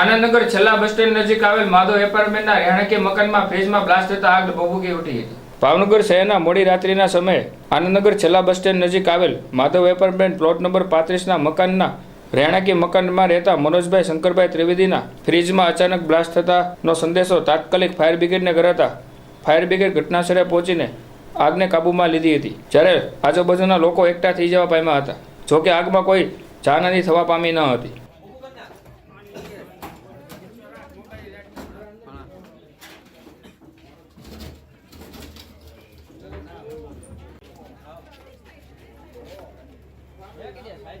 આનંદનગર છેલ્લા બસ સ્ટેન્ડ નજીક આવેલ માધવ એપાર્ટમેન્ટના રહેણાંકી મકાનમાં ફ્રીજમાં બ્લાસ્ટ થતા આગ ભભૂકી ઉઠી હતી. ભાવનગર શહેરના મોડી રાત્રિના સમયે આનંદનગર છેલ્લા બસ સ્ટેન્ડ નજીક આવેલ માધવ એપાર્ટમેન્ટ પ્લોટ નંબર પાંત્રીસના મકાનના રહેણાંકી મકાનમાં રહેતા મનોજભાઈ શંકરભાઈ ત્રિવેદીના ફ્રીજમાં અચાનક બ્લાસ્ટ થતાનો સંદેશો તાત્કાલિક ફાયર બ્રિગેડને કરાતા ફાયર બ્રિગેડ ઘટનાસ્થળે પહોંચીને આગને કાબૂમાં લીધી હતી. જ્યારે આજુબાજુના લોકો એકઠા થઈ જવા પામ્યા હતા. જોકે આગમાં કોઈ જાનહાની થવા પામી ન હતી. 我要给点彩礼。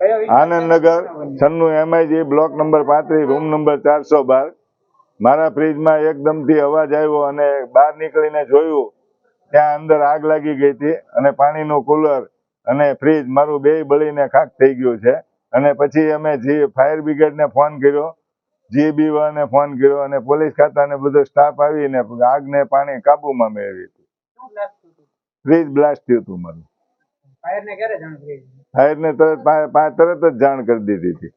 આનંદનગર છન્નું એમઆઈજી બ્લોક નંબર પાંત્રીસ રૂમ નંબર ચારસો બાર. મારા ફ્રીજમાં એકદમથી અવાજ આવ્યો અને બહાર નીકળીને જોયું ત્યાં અંદર આગ લાગી ગઈ હતી અને પાણીનું કુલર અને ફ્રીજ મારું બે બળીને ખાક થઈ ગયું છે. અને પછી અમે જે ફાયર બ્રિગેડને ફોન કર્યો જીબી ને ફોન કર્યો અને પોલીસ ખાતાને બધો સ્ટાફ આવીને આગને પાણી કાબુમાં મેળવી હતી. ફ્રીજ બ્લાસ્ટ થયું હતું? મારું. ફાયરને ક્યારે જાણ કરી? ફાયરને તરત તરત જ જાણ કરી દીધી હતી.